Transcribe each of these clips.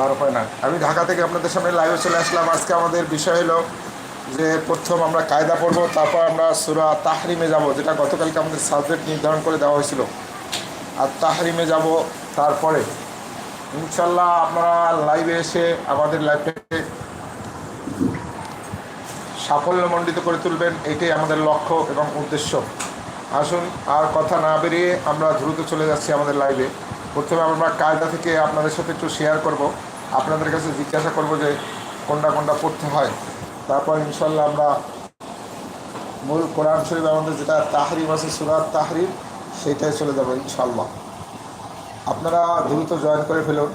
বারো পয়েন্ট না। আমি ঢাকা থেকে আপনাদের সামনে লাইভে চলে আসলাম। আজকে আমাদের বিষয় হলো যে প্রথম আমরা কায়দা পড়ব, তারপর আমরা সুরা তাহরিমে যাব, যেটা গতকালকে আমাদের সাবজেক্ট নির্ধারণ করে দেওয়া হয়েছিল। আর তাহরিমে যাব তারপরে। ইনশাল্লাহ আপনারা লাইভে এসে আমাদের লাইভটাকে সাফল্যমণ্ডিত করে তুলবেন, এটাই আমাদের লক্ষ্য এবং উদ্দেশ্য। আসুন, আর কথা না বেরিয়ে আমরা দ্রুত চলে যাচ্ছি আমাদের লাইভে প্রথমে আমরা কায়দা থেকে আপনাদের সাথে একটু শেয়ার করব। আপনাদের কাছে জিজ্ঞাসা করব যে কোনটা কোনটা পড়তে হয়। তারপর ইনশাল্লাহ আমরা মূল কোরআন শরীফ আমাদের যেটা তাহরিম আছে সুরাত তাহরিম সেইটাই চলে যাব ইনশাল্লাহ আপনারা দ্রুত জয়েন করে ফেলুন।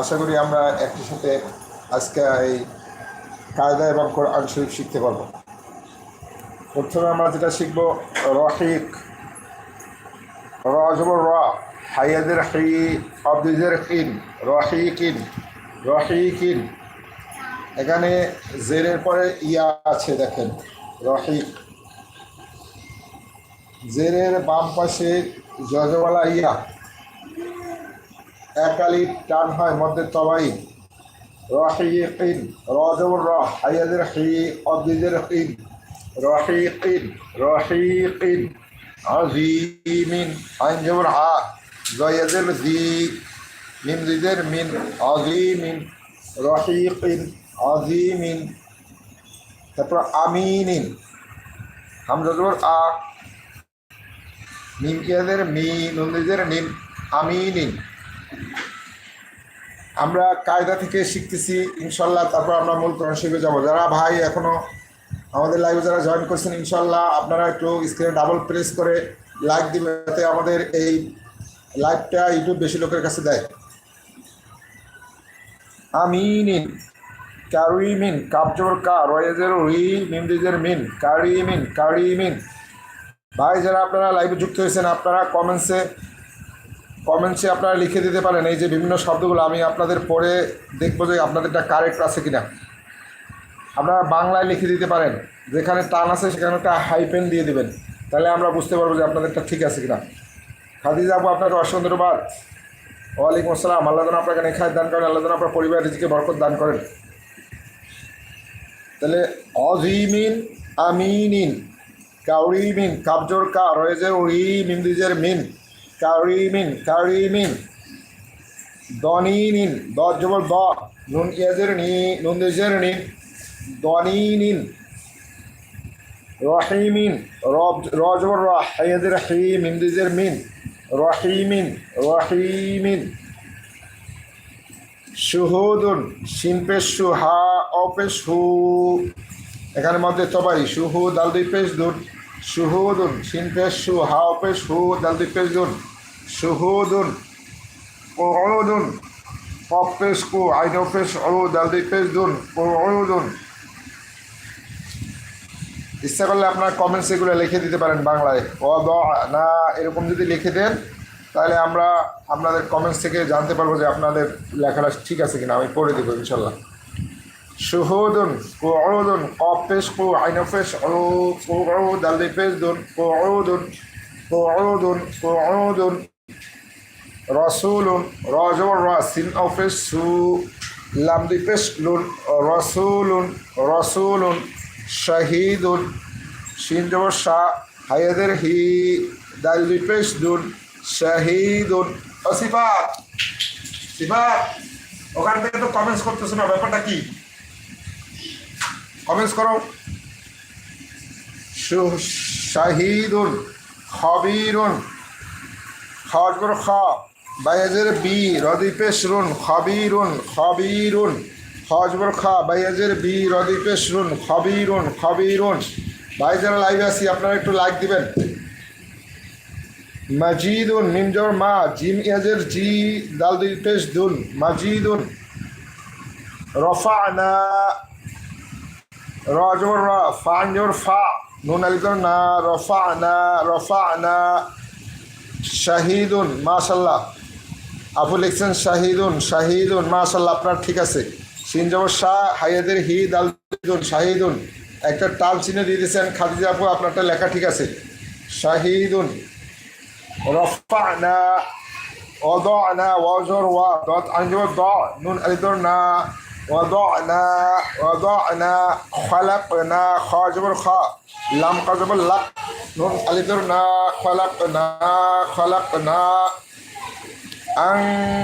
আশা করি আমরা একই সাথে আজকে এই কায়দা এবং কোরআন শরীফ শিখতে পারব। প্রথমে আমরা যেটা শিখব রহিক রজবর র। হাইয়াদের হি অব্দিদের কিন রহিকিন রহিকিন এখানে জেরের পরে ইয়া আছে, দেখেন রহিক জেরের বাম পাশে জজওয়ালা ইয়া। একালি টান হয় মধ্যে তবাই। রহিকিন রজবর র, হাইয়াদের হি অব্দিদের হিন রহিকিন রহিকিন আজিমিন আইন জবর আ জয়েদের জি মিন জিদের মিন আজিমিন রহিকিন আজিমিন তারপর আমিনিন হামজা জবর আ মিম ইয়াদের মি নুনদের নিন আমিনিন আমরা কায়দা থেকে শিখতেছি ইনশাল্লাহ তারপর আমরা মূল কোরআন শিখে যাব। যারা ভাই এখনও আমাদের লাইভে যারা জয়েন করছেন ইনশাল্লাহ আপনারা একটু স্ক্রিনে ডাবল প্রেস করে লাইক দিবেন, যাতে আমাদের এই লাইভটা ইউটিউব বেশি লোকের কাছে দেয়। আমিনিন কারিমিন। কাবজোর কা। রয়েজের রি মিমদিজের মিন। কারিমিন। কারিমিন। ভাই, যারা আপনারা লাইভে যুক্ত হয়েছেন, আপনারা কমেন্টসে কমেন্টসে আপনারা লিখে দিতে পারেন এই যে বিভিন্ন শব্দগুলো। আমি আপনাদের পরে দেখব যে আপনাদেরটা কারেক্ট আছে কিনা। আপনারা বাংলায় লিখে দিতে পারেন। যেখানে টান আছে, সেখানে একটা হাইপেন দিয়ে দিবেন। তাহলে আমরা বুঝতে পারব যে আপনাদেরটা ঠিক আছে কিনা। খাদিজা আপু আপনাকে অসংখ্য ধন্যবাদ ওয়ালাইকুম আসসালাম। আল্লাহ যেন আপনাকে নেখায় দান করেন, আল্লাহ যেন আপনার পরিবার রিজিকে বরকত দান করেন। তাহলে, অজিমিন আমিনিন, কাউরিমিন, কাবজোর কা, রয়েছে উই মিমদিজের মিন কাউরিমিন কাউরিমিন, দনিনিন দ জবর দ, নুন ইয়াজের নি, নুন দিজের নিন দনিনিন, রহিমিন, রব রজবর র, হাইয়াদের হি, মিমদিজের মিন রহিমিন রহিমিন সুহুদুন শিনপেশ সু হা অপেশ হু এখানে মধ্যে তবাই সুহু দাল দুই পেশ দুন সুহুদুন শিনপেশ সু হা অপেশ হু দাল দুই পেশ দুন সুহুদুন قعود পপেশ কু আইন পেশ ও দাল দুই পেশ দুন قعود ইচ্ছা করলে আপনার কমেন্টস এগুলো লিখে দিতে পারেন বাংলায়। অ দ না এরকম যদি লিখে দেন, তাহলে আমরা আপনাদের কমেন্টস থেকে জানতে পারব যে আপনাদের লেখাটা ঠিক আছে কিনা। আমি পড়ে দেবো ইনশাল্লাহ। শুহুদুন, কুউদুন কফ পেশ কু আইন পেশ ও কুউদ দুন, কুউদুন কুউদুন কুউদুন, রসুলুন, রজবর রাসিন অফেস সু লাম দুই পেশ লুন, রসুলুন রসুলুন শাহিদুন শিন জবর শাহ, হায়াদের হি দাল দুই পেশ দুন, শাহিদুন। ও সিফাত সিফাত, ওখান থেকে তো কমেন্টস করতেছো না, ব্যাপারটা কি? কমেন্টস করো। শাহিদুন, খবিরুন, খজবর খ বাইয়াজের বি রদিপেশ রুন, খবিরুন খবিরুন। খজবর খ, বাইয়াজের বি রদিপেশ রুন খবিরুন খবিরুন। ভাই যারা লাইভে আছি, আপনারা একটু লাইক দিবেন। মাজিদুন, নিমজর মা, জিম ইয়াজের জি দাল দুই পেশ দুন, মাজিদুন। রফানা, রজবর র ফাঞ্জর ফা, নুন আলিকর না, রফানা রফানা। শাহিদুন, মাশাল্লাহ। আপু লিখছেন শাহিদুন শাহিদুন, মাশাল্লাহ, আপনার ঠিক আছে। সিন শাহ হাইয়াদের হি দাল শাহিদুন। একটা টাল চিনে দিয়ে দিয়েছেন, খাদিজা আপু, আপনারটা লেখা ঠিক আছে। শাহিদুন। রফা না অদ না ওয়াজর, ওয়া, দত আমি দ, নুন আলিদর না। وضعنا وضعنا خلقنا خ جبر خ لام নুন আলিদর না نون না। خلقنا না আং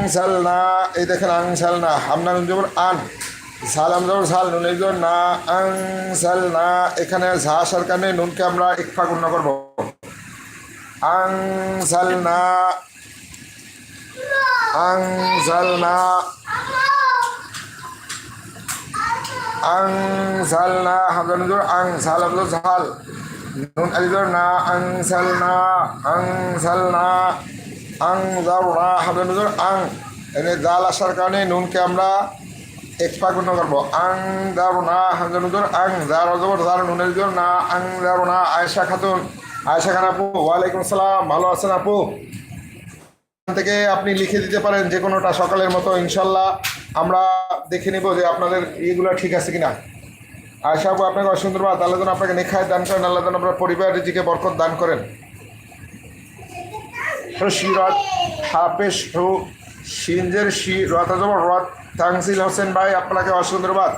সালনা এই দেখেন আং সালনা হামনা নুন যেমন আন ঝাল আমরা ঝাল নুন এই না আং সাল না, এখানে ঝা সার কারণে নুনকে আমরা একফা গুণ করব। আং সাল না আং সাল না আং সাল না হামজা নুন আং ঝাল আমরা ঝাল, নুন আলিজোর না আং সাল না আং সাল না আং জারুনা হামজা নুন জবর আং। এনে জাল আসার কারণে নুনকে আমরা এক্সপা গুণ করব। আং দারুনা হামজা নুন জবর আং। জার জবর জার নুনের জবর না, আং দারুনা আয়েশা খাতুন। আয়েশা খান আপু, ওয়ালাইকুম আসসালাম ভালো আছেন আপু? থেকে আপনি লিখে দিতে পারেন যে কোনোটা সকালের মতো, ইনশাল্লাহ আমরা দেখে নিব যে আপনাদের ইয়েগুলো ঠিক আছে কিনা। আয়সা আপু, আপনাকে অসুন্দরবাদ আল্লাহ আপনাকে নেখায় দান করেন, আল্লাহ আপনার পরিবার রিজিকে বরকত দান করেন। শিরত হাফেজ হু, সিনজের শি রতাজবর রথ তাংসিল হোসেন ভাই, আপনাকে অসুন্দরবাদ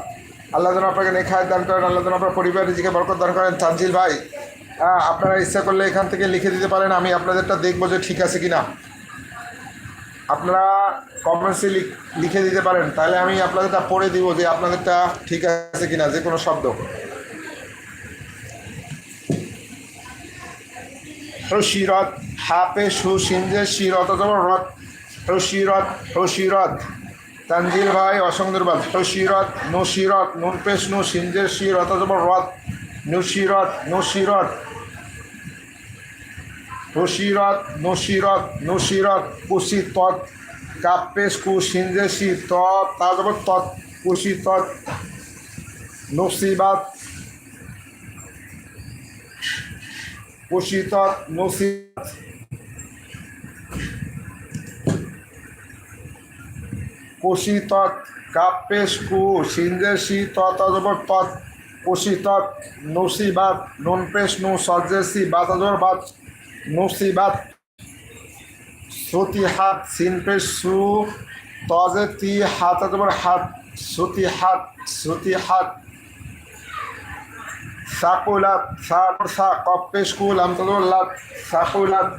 আল্লাহ যেন আপনাকে নেখায় দান করেন, আল্লাহ যেন আপনার পরিবার রিজিকে বরকত দান করেন। তানজিল ভাই হ্যাঁ আপনারা ইচ্ছা করলে এখান থেকে লিখে দিতে পারেন, আমি আপনাদেরটা দেখব যে ঠিক আছে কিনা। আপনারা কমেন্টসে লিখে দিতে পারেন, তাহলে আমি আপনাদেরটা পড়ে দিব যে আপনাদেরটা ঠিক আছে কিনা, যে কোনো শব্দ। হসিরত হাপে সু সিনজে শিরত অথবা রথ হসিরত হসিরত তানজিল ভাই অসংদরবাদ হসিরত নসিরত নুন পেশ নু সিনজের শির অথবা রথ নুসিরত, নসিরত। নসিরত নসিরত নসিরত কুশি তৎ কাপেশ কু সিনজেসি ত তাজব তৎ কুশি তৎ নসিবাত পোষিতাত নসিরাত কোষিতৎ কাপ্যেশ কু সিন্দেশি তৎবর তৎ। কোষিতৎ নসি বাত ননপেশ নু সজ্জেসি বাতাজর বাত। নসি বাত শ্রুতি হাত সিনপেশ সু তজেতি হাতাজবর হাত। শ্রুতি হাত শ্রুতি হাত সাকুলাত সার সা কপ্পে স্কুল আমতদুল্লাত সাকুলাত।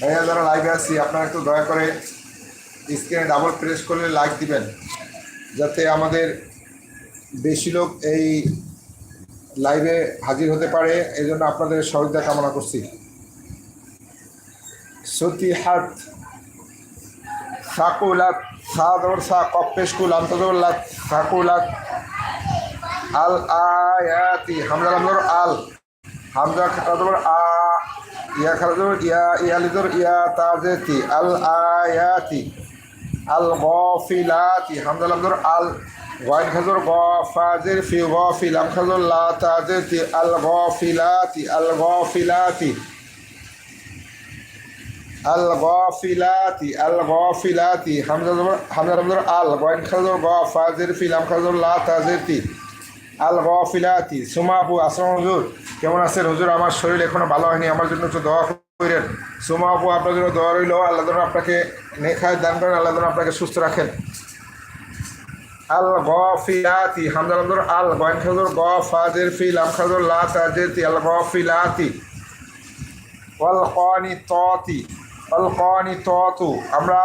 ভাইয়া যারা লাইভে আছি, আপনারা একটু দয়া করে স্ক্রিনে ডাবল প্রেস করলে লাইক দিবেন, যাতে আমাদের বেশি লোক এই লাইভে হাজির হতে পারে। এই জন্য আপনাদের সহযোগিতা কামনা করছি। সতী হাত সাকুলাত সাদর সা কপ্পেশকুল আন্তদুল্লাত সাকুলাত। আল আয়াতি, হামজা লামজর আল। হামজা খাতাজর আ, ইয়া খাতাজর ইয়া ইয়ালিজর ইয়া তাজেতি। আল আয়াতি, আল গফিলাতি, হামজা লামজর আল। ওয়াইন খাজর গফাজের ফি ফিলাম খাজর লা তাজেতি। আল গফিলাতি আল গফিলাতি। আল গফিলাতি আল গফিলাতি। হামজা হামজা লামজর আল। ওয়াইন খাজর গফাজের ফিলাম খাজর লা তাজেতি। আল গ ফিলাতি সুমা আপু আসলাম হুজুর। কেমন আছেন? হুজুর, আমার শরীর এখনও ভালো হয়নি, আমার জন্য একটু দোয়া করেন। সুমা আপু আপনার জন্য দোয়া রইল, আল্লাহ যেন আপনাকে নেখায় দান করেন, আল্লাহ যেন আপনাকে সুস্থ রাখেন। আল গফিলাতি হামজা আল, গয়েন খাজুর গ, ফাজের ফি লাম খাজুর লা তাজেতি আল গফিলাতি ওয়াল কানি ততি ওয়াল কানি ততু আমরা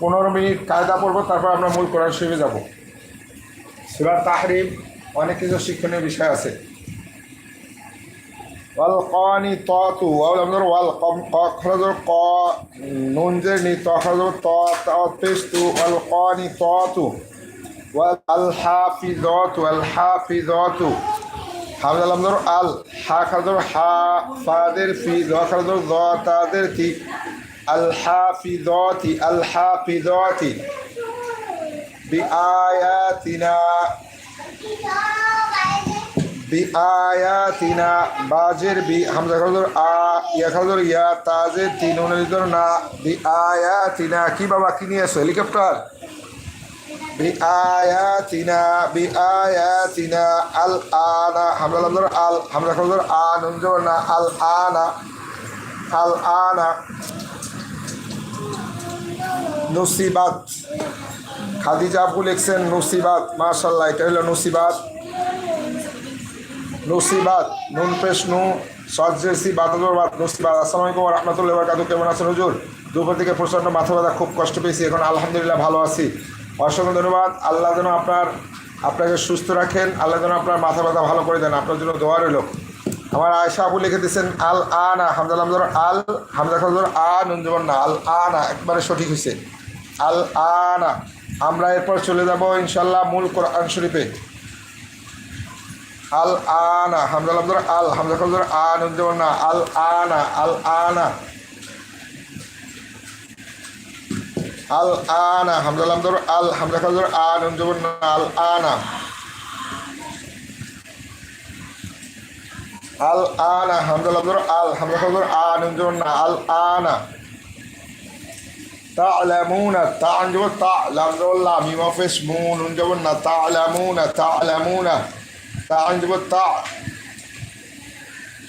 পনেরো মিনিট কায়দা পড়ব, তারপর আমরা মূল কোরআন শরীফে যাব। সুরার তাহরিম অনেক কিছু শিক্ষণীয় বিষয় আছে। ওয়াল কনি তু ওয়াল কম খরচ ক, নুন যে নি, ত খরচ ত তেস তু, ওয়াল কনি তু ওয়াল আল হাফি তু আল হাফি তু। হাফজ আলম ধর আল, হা খরচ হা ফাদের ফি দ খরচ দ তাদের থি আল হাফি তি, আল হাফি তি। বি আয়াতিনা বি আয়াতিনা বাজের বি, হামজা আ, ইয়া খালদর ইয়া তাজে তিন না বি আয়াতিনা কি বাবা, কি নিয়ে আসো হেলিকপ্টার? বি আয়াতিনা বি আয়াতিনা আল, আনা, হামজা খালদর আল, হামজা খালদর আ নুনজর না, আল, আনা আল, আনা। নসিবাত। খাদিজা আপু লিখছেন, নসিবাত মাশাল্লাহ এটা হলো নসিবাত। নসিবাত, নুন পেশ নু সজ্জেসি বাদবাদ নসিবাত। আসসালামু আলাইকুম রহমতুল্লাহ বারকাতু কেমন আছেন হুজুর? দুপুর থেকে প্রচণ্ড মাথা ব্যথা খুব কষ্ট পেয়েছি, এখন আলহামদুলিল্লাহ ভালো আছি। অসংখ্য ধন্যবাদ। আল্লাহ যেন আপনার, আপনাকে সুস্থ রাখেন, আল্লাহ যেন আপনার মাথা ব্যথা ভালো করে দেন। আপনার জন্য দোয়া রইল। আমার আয়সা আপু লিখে দিচ্ছেন আল আনা হামজা হামজার আল হামজা খামজার আ নুন না আল আনা একবারে সঠিক হয়েছে আল আনা আমরা এরপর চলে যাব ইনশাল্লাহ মূল কোরআন শরীফে। আল আনা হামজা হামজার আল, হামজা খামজার আ, নুন না আল আনা আল আনা আল আনা হামজা হামজার আল, হামজা খামজার আ, নুন না আল আনা আল আনা হামজা লামজর আল, হামজা খামজর আ, নুন জবর না আল আনা تعلمون تعلم تعلم الله ميم فيش مون جبنا تعلمون تعلمون تعلم تع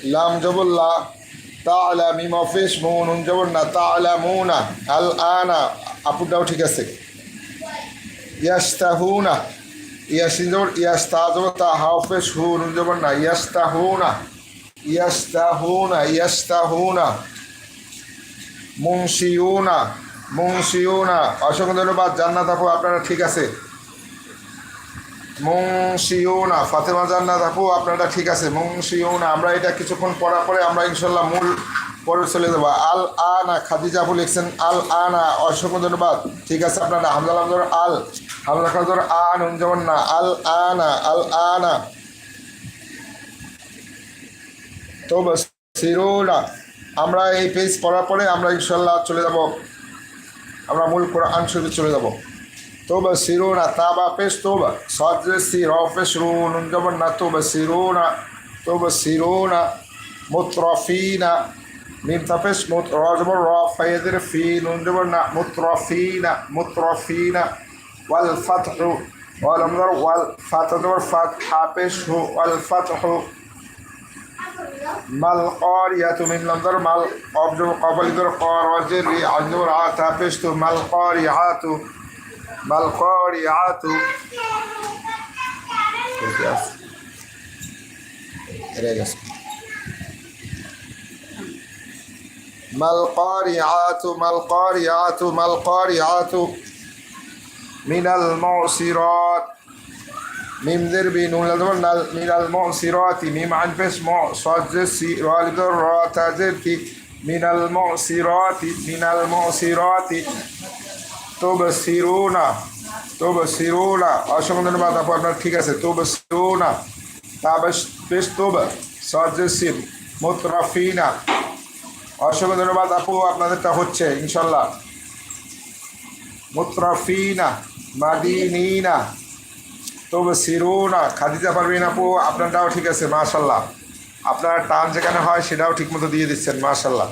لام جب الله تعلم ميم فيش مون جبنا تعلمون الآن আপু দাও ঠিক আছে ইয়াস্তাহুনা ইয়াসিনজর ইয়াস্তাজর তা হাফেজ হু নুন জবর না ইয়াস্তাহুনা ইয়াস্তাহুনা ইয়াস্তাহুনা মুংশিউনা অসংখ্য ধন্যবাদ। জান্নাত আপু, আপনারা ঠিক আছে? মুংশিউনা ফাতেমা জান্নাত আপু, আপনারা ঠিক আছে? মুংশিউনা আমরা এটা কিছুক্ষণ পড়া পরে আমরা ইনশাল্লাহ মূল পরে চলে যাব। আল আনা, খাদিজা আপু লিখছেন, আল আনা, অসংখ্য ধন্যবাদ। ঠিক আছে আপনারা? হামজা হামজার আল। হামজা খাজর আন যেমন না, আল আনা আল আনা। তো সিরোনা। আমরা এই পেজ পড়ার পরে আমরা ইনশাল্লাহ চলে যাব। আমরা মূল কোরআন শরীফে চলে যাব। তোবা সিরোনা, তাবা পেশ তোবা। সজ্জে সি রফেশ রুন যেমন না তোবা সিরোনা তোবা সিরোনা, মুত্রফিনা। মিম তাপেশ মুত, রজবর র ফাইদের ফি নুন যেমন না মুত্রফিনা মুত্রফিনা। ওয়াল ফাতহু, ওয়াল আমদার, ওয়াল ফাতহর ফাত হাপেশ হু, ওয়াল ফাতহু। مال قارية من لندر مال قبل قبل در قار وزري عن نور عاتا فشتو مال قارعات مال قارعات ما القارعات ما القارعات ما القارعات من المعصرات. ميم ذربي نون لدون من المعصرات ميم عن فش مع صاد سي والد را تذرتي من المعصرات من المعصرات تبصرون تبصرون অসংখ্য ধন্যবাদ আপু আপনার ঠিক আছে تبصرون তাবস পেশ তোব সজ সির মুতরাফিনা অসংখ্য ধন্যবাদ আপু আপনাদেরটা হচ্ছে ইনশাল্লাহ মুতরাফিনা মাদিনিনা তবে সিরোনা, খাদিজা পারবেন আপু, আপনারটাও ঠিক আছে মাশাল্লাহ আপনার টান যেখানে হয় সেটাও ঠিক মতো দিয়ে দিচ্ছেন মাশাল্লাহ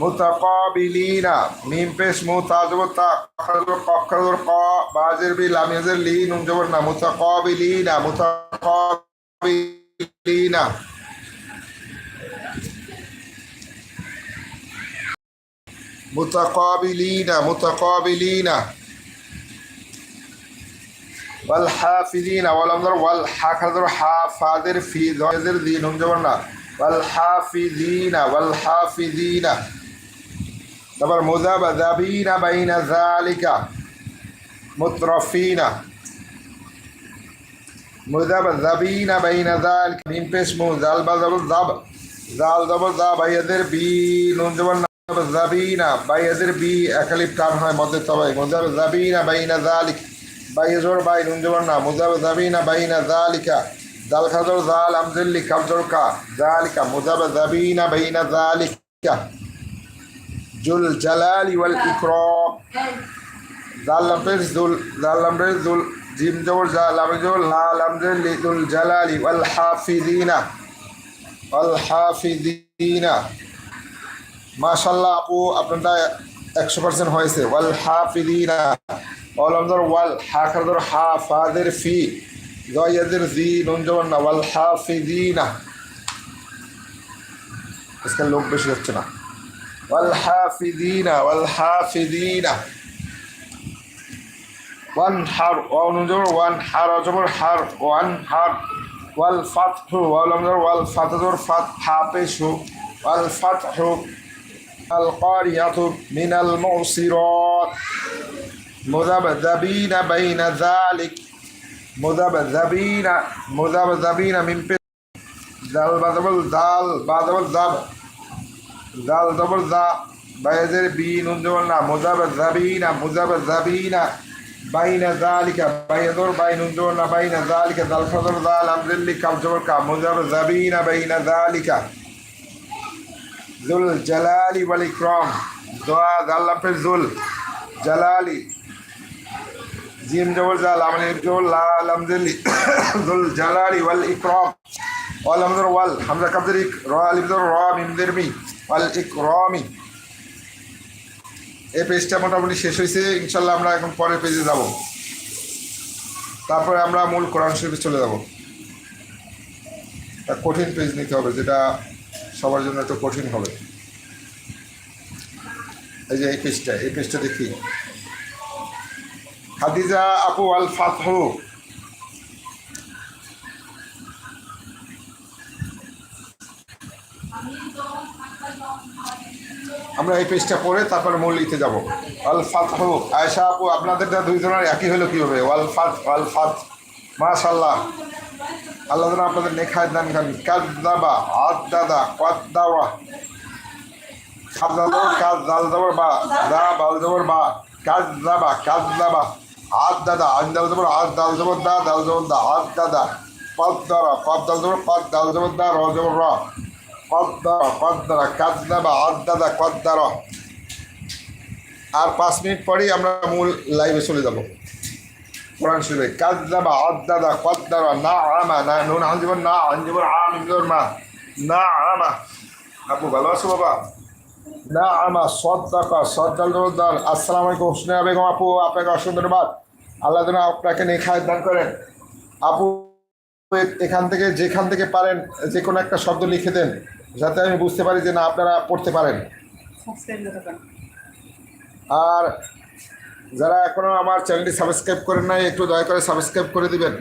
মুতাকাবিলিনা, মিম পেশ, মুতাজব তা কক্ষর ক, বাজের বি লামিয়াজের লি, নুন জবর না, মুতাকাবিলিনা মুতাকাবিলিনা। মুতাকাবিলিনা মুতাকাবিলিনা। ওয়াল হাফিজিন ওয়াল আমদার ওয়াল হাখাদর হা ফাদের ফি জয়েদের দিন, হুম যেমন না। ওয়াল হাফিজিনা ওয়াল হাফিজিনা। তারপর মোজাবা জাবিনা বাইনা জালিকা মুতরফিনা। মুজাবা জাবিনা বাইনা জালিকা মিম পেশ মু, জাল বা জাবল জাব। জাল, জাবল, জাব, আইয়াদের বি, নুন যেমন না। জাবিনা বাইয়াদের বি, একালিপ টান হয় মধ্যে তবাই জাবিনা বাইনা জালিকা যালিক বাইজর বাই নুনজবর না, মুজাব জাবিনা বাইনা জালিকা জাল খাজর, জাল, আমজল্লি কাবজর কা জালিকা মুজাব জাবিনা বাইনা জালিকা জুল জালালি ওয়াল ইকরাম। জাল লামরেজ জুল জাল লামরেজ জুল জিম জবর জাল লামজর লা লামজল্লি জুল জালালি ওয়াল হাফিদিনা ওয়াল হাফিদিনা মাশাল্লাহ আপু, আপনারটা একশো পার্সেন্ট হয়েছে। ওয়াল হাফিদিনা অলমদর ওয়াল হাখাদর হা ফাদের ফি জয়াদের জি নুনজবান্না ওয়াল হাফিদিনা আজকে লোক বেশি হচ্ছে না ওয়াল হাফিদিনা ওয়াল হাফিদিনা ওয়ান হার ওয়ান জবর ওয়ান হার জবর হার ওয়ান হার ওয়াল ফাতহু ওয়াল জবর ওয়াল ফাতজর ফাত হাফিশু ওয়াল ফাতহু القارية من المعصرات مذبذبين بين ذلك. مذبذبين مذبذبين من بين ذال بدبل ذال بدبل ذاب ذال دبل ذا. بيزر بين ندولنا مذبذبين مذبذبين بين ذلك. بيزر بين ندولنا بين ذلك. ذال فضل ذال أمر اللي كم جبر جبرك. مذبذبين بين ذلك. ذل جلالي والإكرام. ذو ذل في ذل جلالي. জিম জবল জাল আমলির জবল লা আলহামদুলিল্লাহ জুল জালালি ওয়াল ইকরাম। ওয়াল আমদর ওয়াল হামজা কাবদের ইক র আলিমদর র মিমদের মি, ওয়াল ইকরামি। এই পেজটা মোটামুটি শেষ হয়েছে ইনশাল্লাহ আমরা এখন পরের পেজে যাব। তারপরে আমরা মূল কোরআন শরীফে চলে যাব। একটা কঠিন পেজ নিতে হবে, যেটা সবার জন্য একটু কঠিন হবে। এই যে এই পেজটা এই পেজটা দেখি। খাদিজা আপু আল ফাতহু। আমরা এই পেজটা পড়ে তারপরে মূল লিখতে যাব। ওয়াল ফাত হোক আয়সা আপু, আপনাদের দুইজনের একই হলো কীভাবে? ওয়াল ফাত ওয়াল ফাত। মাশাল্লাহ আল্লাহ যেন আপনাদের নেখায় দান খান কাজ দাবা আদ দাদা কদ দাওয়া কাজ দাল দাবর বা, দা বাল দাবর বা কাজ দাবা কাজ দাবা আদ দাদা আজ দাল দাবর আজ দাল দাবর দা দাল দাবর দা, হাত দাদা। পদ দারা পদ দাল দাবর পদ দাল দাবর দা র। দাবর র কদ্দারা হাত দাদা আদ্দাদা কদ্দারা আর পাঁচ মিনিট পরেই আমরা মূল লাইভে চলে যাব। কোরআন শরীফে দাদা আদ্দাদা কদ্দারা না আমা, না নুন আঞ্জীবন না আঞ্জীবন আম মা। না আমা। আপু ভালো আছো বাবা? না আমা সদ্দাকা সদ্দাল আসসালামু আলাইকুম স্নেহা বেগম আপু, আপনাকে অসংখ্য ধন্যবাদ। আল্লাহ যেন আপনাকে নেখায় দান করেন। আপু, এখান থেকে, যেখান থেকে পারেন যে কোনো একটা শব্দ লিখে দেন, যাতে আমি বুঝতে পারি যে না, আপনারা পড়তে পারেন। আর যারা এখনও আমার চ্যানেলটি সাবস্ক্রাইব করেন নাই, একটু দয়া করে সাবস্ক্রাইব করে দিবেন।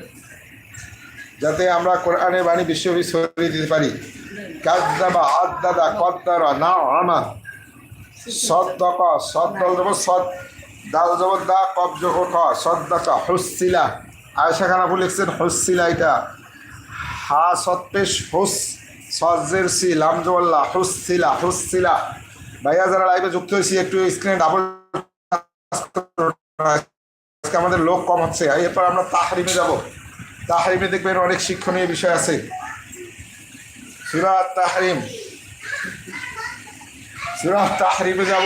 যাতে আমরা কোরআনের বাণী বিশ্বব্যাপী ছড়িয়ে দিতে পারি। কাজদাবা আদাদা কদ্দারা না আমা সদ দক সদ দাল দেব দা কব যোগ ক সদ দকা হুসিলা আয়সা খান আপু লিখছেন হুসিলা এটা। হা সত্তেশ হুস, সজ্জের সি লামজোল্লা হুসিলা হুসিলা ভাইয়া, যারা লাইভে যুক্ত হয়েছি, একটু স্ক্রিনে ডাবল আজকে আমাদের লোক কম হচ্ছে। এরপর আমরা তাহারিমে যাব। তাহারিমে দেখবেন অনেক শিক্ষণীয় বিষয় আছে। সুরাত তাহারিম। সুরাত তাহারিমে যাব।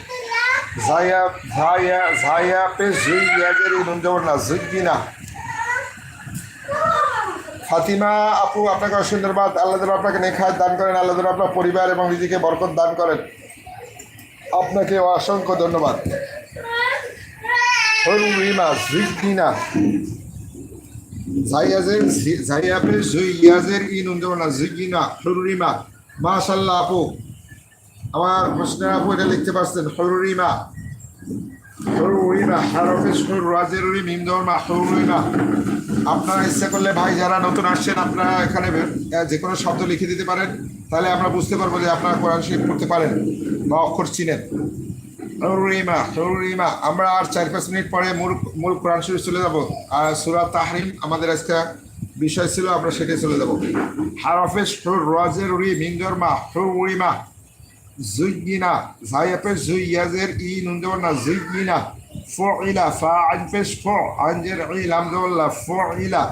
Zaya, Zaya, Zaya, Pezia, Gerinon Dorna, Zigina. Fatima আপু আপনাকে অসংখ্য ধন্যবাদ আল্লাহ দেব আপনাকে নেখায় দান করেন আল্লাহ দেব আপনার পরিবার এবং নিজেকে বরকত দান করেন। আপনাকে অসংখ্য ধন্যবাদ। হরিমা জিগিনা জাইয়াজের জাইয়াপের জুইয়াজের ইন উন্দনা জিগিনা হরিমা মাশাল্লাহ আপু। আমার হোসনের আপু এটা লিখতে পারছেন হরুরিমা হারফে সুর আপনারা ইচ্ছা করলে ভাই যারা নতুন আসছেন, আপনারা এখানে যে কোনো শব্দ লিখে দিতে পারেন, তাহলে আমরা বুঝতে পারব যে আপনারা কোরআন শরীফ পড়তে পারেন বা অক্ষর চিনেন। হরুরিমা হরুরিমা আমরা আর চার, পাঁচ মিনিট পরে মূল মূল কোরআন শরীফ চলে যাব। আর সুরা তাহরিম আমাদের আজকে বিষয় ছিল, আমরা সেটাই চলে যাব। হারফেস হুর রাজের রি মিঙ্গর মা হরুরিমা জুইনা জায়া পেশ জুইয়াজের ই নুন না জুইনা fa ফা আন পেশ ফু আন জের ইলাম ila. ফুইলা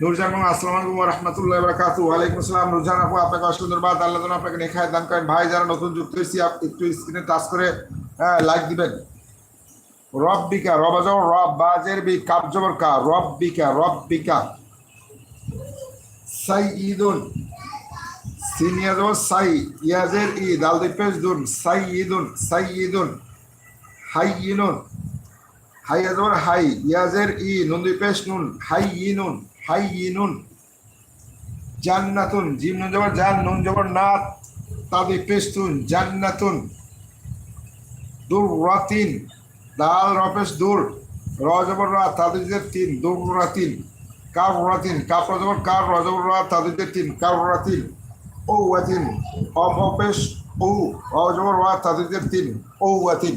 নুরজান আসসালামু আলাইকুম ওয়া রাহমাতুল্লাহি ওয়া বারাকাতু ওয়া আলাইকুম আসসালাম নুরজান আপু আপনাকে অসংখ্য ধন্যবাদ আল্লাহ যেন আপনাকে নেখায় দান করেন ভাই যারা নতুন যুক্ত হয়েছি একটু স্ক্রিনে টাচ করে লাইক দিবেন। রব্বিকা রবাজাও রব বাজের বি কাবজবর কা রব্বিকা রব্বিকা। সাইয়িদুন। ঈদুন সিনিয়াজর সাই, ইয়াজের ই দাল পেশ দুন সাই ঈদুন সাই ঈদুন হাই ইনুন হাই আজর হাই ইয়াজের ই নুন দুই পেশ নুন হাই ইনুন হাই ইনুন জান্নাতুন, জিম নুন জবর জান, নুন জবর নাত তাদের পেস্তুন জান্নাতুন, দুর্রাতিন, দাল রপেশ দূর, র জবর রা তাদের তিন, দুর্রাতিন কার রাতিন কাপ জবর কার, র জবর রা তাদের তিন কার রাতিন ও ওয়াতিন অপেশ ও অ জবর রা তাদের তিন ও ওয়াতিন